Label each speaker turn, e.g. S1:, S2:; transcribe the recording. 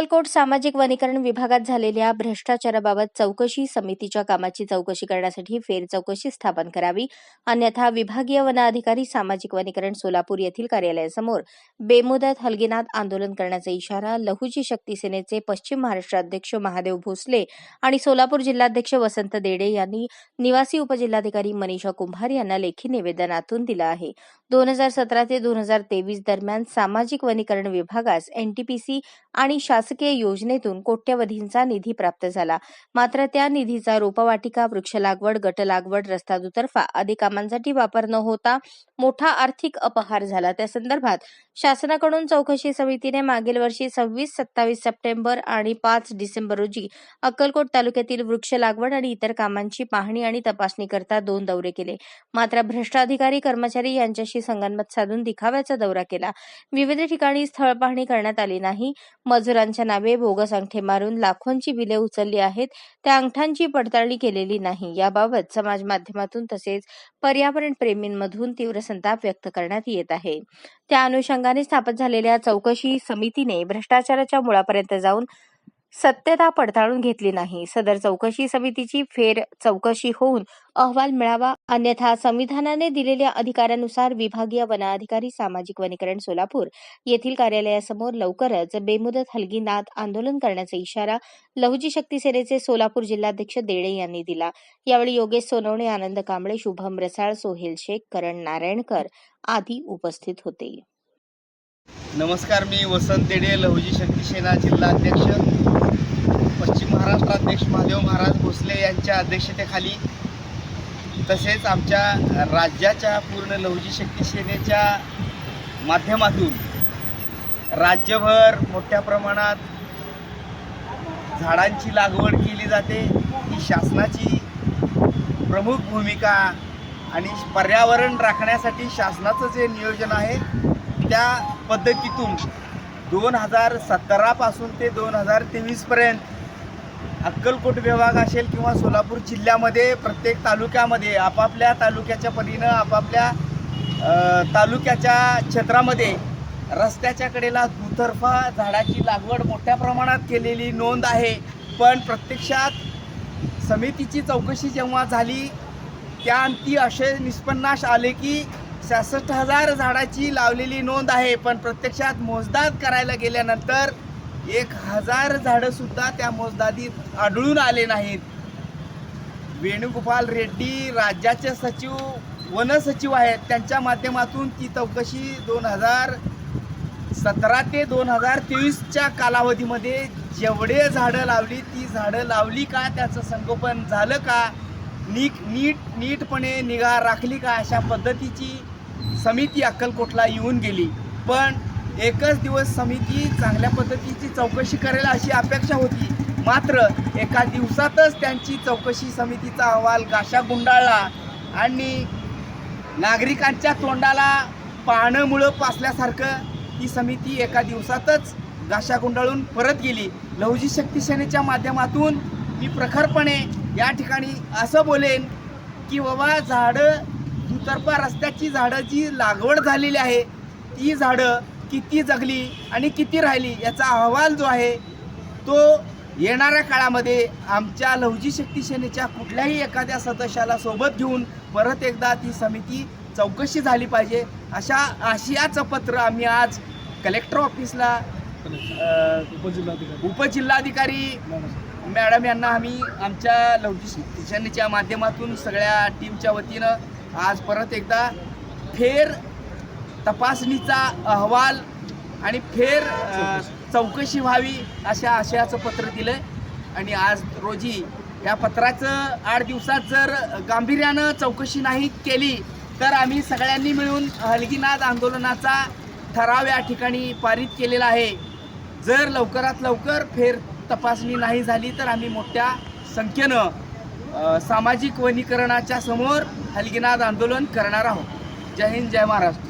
S1: अक्कलकोट सामाजिक वनीकरण विभागात झालेल्या भ्रष्टाचाराबाबत चौकशी समितीच्या कामाची चौकशी करण्यासाठी फेर चौकशी स्थापन करावी. अन्यथा विभागीय वन अधिकारी सामाजिक वनीकरण सोलापूर येथील कार्यालयासमोर बेमुदत हलगिनात आंदोलन करण्याचा इशारा लहुजी शक्ती सेनेचे पश्चिम महाराष्ट्र अध्यक्ष महादेव भोसले आणि सोलापूर जिल्हाध्यक्ष वसंत देडे यांनी निवासी उपजिल्हाधिकारी मनीषा कुंभार यांना लेखी निवेदनातून दिला आहे. दोन हजार सतरा ते दोन हजार तेवीस दरम्यान सामाजिक वनीकरण विभागास एनटीपीसी आणि शासकीय योजनेतून कोट्यवधींचा निधी प्राप्त झाला. मात्र त्या निधीचा रोपवाटिका वृक्ष लागवड गट लागवड रस्ता दुतर्फा आदी कामांसाठी वापर न होता मोठा आर्थिक अपहार झाला. त्या संदर्भात शासनाकडून चौकशी समितीने मागील वर्षी सव्वीस सत्तावीस सप्टेंबर आणि पाच डिसेंबर रोजी अक्कलकोट तालुक्यातील वृक्ष लागवड आणि इतर कामांची पाहणी आणि तपासणी करता दोन दौरे केले. मात्र भ्रष्टाधिकारी कर्मचारी यांच्याशी संगनमत साधून दिखाव्याचा दौरा केला. विविध ठिकाणी स्थळ पाहणी करण्यात आली नाही. मजुरांच्या नावे बोगस अंगठे मारून लाखोंची बिले उचलली आहेत. त्या अंगठांची पडताळणी केलेली नाही. याबाबत समाज माध्यमातून तसेच पर्यावरण प्रेमींमधून तीव्र संताप व्यक्त करण्यात येत आहे. त्या अनुषंगाने स्थापन झालेल्या चौकशी समितीने भ्रष्टाचाराच्या मुळापर्यंत जाऊन सत्यता पडताळून घेतली नाही. सदर चौकशी समितीची फेर चौकशी होऊन अहवाल मिळावा अन्यथा संविधानाने दिलेल्या अधिकारानुसार विभागीय वनाधिकारी सामाजिक वनीकरण सोलापूर येथील कार्यालयासमोर लवकरच बेमुदत हलगीनाथ आंदोलन करण्याचा इशारा लहुजी शक्ती सेनेचे सोलापूर जिल्हाध्यक्ष देडे यांनी दिला. यावेळी योगेश सोनवणे आनंद कांबळे शुभम रसाळ सोहेल शेख करण नारायणकर आदी उपस्थित होते.
S2: नमस्कार मी वसंत देडे लहुजी शक्ती सेना जिल्हाध्यक्ष पश्चिम महाराष्ट्र अध्यक्ष महादेव महाराज भोसले यांच्या अध्यक्षतेखाली तसेच आमच्या राज्याच्या पूर्ण लहुजी शक्ती सेनेच्या माध्यमातून राज्यभर मोठ्या प्रमाणात झाडांची लागवड केली जाते. ही शासनाची प्रमुख भूमिका आणि पर्यावरण राखण्यासाठी शासनाचं जे नियोजन आहे त्या पद्धतीतून दोन हजार सतरापासून ते दोन हजार तेवीसपर्यंत अक्कलकोट विभाग असेल किंवा सोलापूर जिल्ह्यामध्ये प्रत्येक तालुक्यामध्ये आपापल्या तालुक्याच्या परीनं आपापल्या तालुक्याच्या क्षेत्रामध्ये रस्त्याच्या कडेला दुतर्फा झाडाची लागवड मोठ्या प्रमाणात केलेली नोंद आहे. पण प्रत्यक्षात समितीची चौकशी जेव्हा झाली त्या अंती असे निष्पन्नाश आले की सहासष्ट हजार झाडाची लावलेली नोंद आहे पण प्रत्यक्षात मोजदाद करायला गेल्यानंतर एक हजार झाडंसुद्धा त्या मोजदादीत आढळून आले नाहीत. वेणुगोपाल रेड्डी राज्याचे सचिव वन सचिव आहेत. त्यांच्या माध्यमातून ती चौकशी दोन हजार सतरा ते दोन हजार तेवीसच्या कालावधीमध्ये जेवढे झाडं लावली ती झाडं लावली का? त्याचं संगोपन झालं का? नीट नीट नीटपणे निगा राखली का? अशा पद्धतीची समिती अक्कलकोटला येऊन गेली. पण एकच दिवस समिती चांगल्या पद्धतीची चौकशी करेल अशी अपेक्षा होती. मात्र एका दिवसातच त्यांची चौकशी समितीचा अहवाल गाशा गुंडाळला आणि नागरिकांच्या तोंडाला पानं मुळं पासल्यासारखं ती समिती एका दिवसातच गाशा गुंडाळून परत गेली. लहुजी शक्ती सेनेच्या माध्यमातून मी प्रखरपणे या ठिकाणी असं बोलेन की बाबा झाडं दुतर्फा रस्त्याची झाडं जी लागवड झालेली आहे ती झाडं किती जगली आणि किती राहिली याचा अहवाल जो आहे तो येणाऱ्या काळामध्ये आमच्या लहुजी शक्ती सेनेच्या कुठल्याही एखाद्या सदस्याला सोबत घेऊन परत एकदा ती समिती चौकशी झाली पाहिजे. अशा आशियाचं पत्र आम्ही आज कलेक्टर ऑफिसला उपजिल्हाधिकारी. मॅडम यांना आम्ही आमच्या लवजी शक्ती सेनेच्या माध्यमातून सगळ्या टीमच्या वतीनं आज परत एकदा फेर तपासणीचा अहवाल आणि फेर चौकशी व्हावी अशा आशयाचं पत्र दिलं आणि आज रोजी या पत्राचं आठ दिवसात जर गांभीर्यानं चौकशी नाही केली तर आम्ही सगळ्यांनी मिळून हलगीनाथ आंदोलनाचा ठराव या ठिकाणी पारित केलेला आहे. जर लवकरात लवकर फेर तपासणी नाही झाली तर आम्ही मोठ्या संख्येनं सामाजिक वनीकरणाच्या समोर हलगीनाथ आंदोलन करणार आहोत. जय हिंद जय महाराष्ट्र.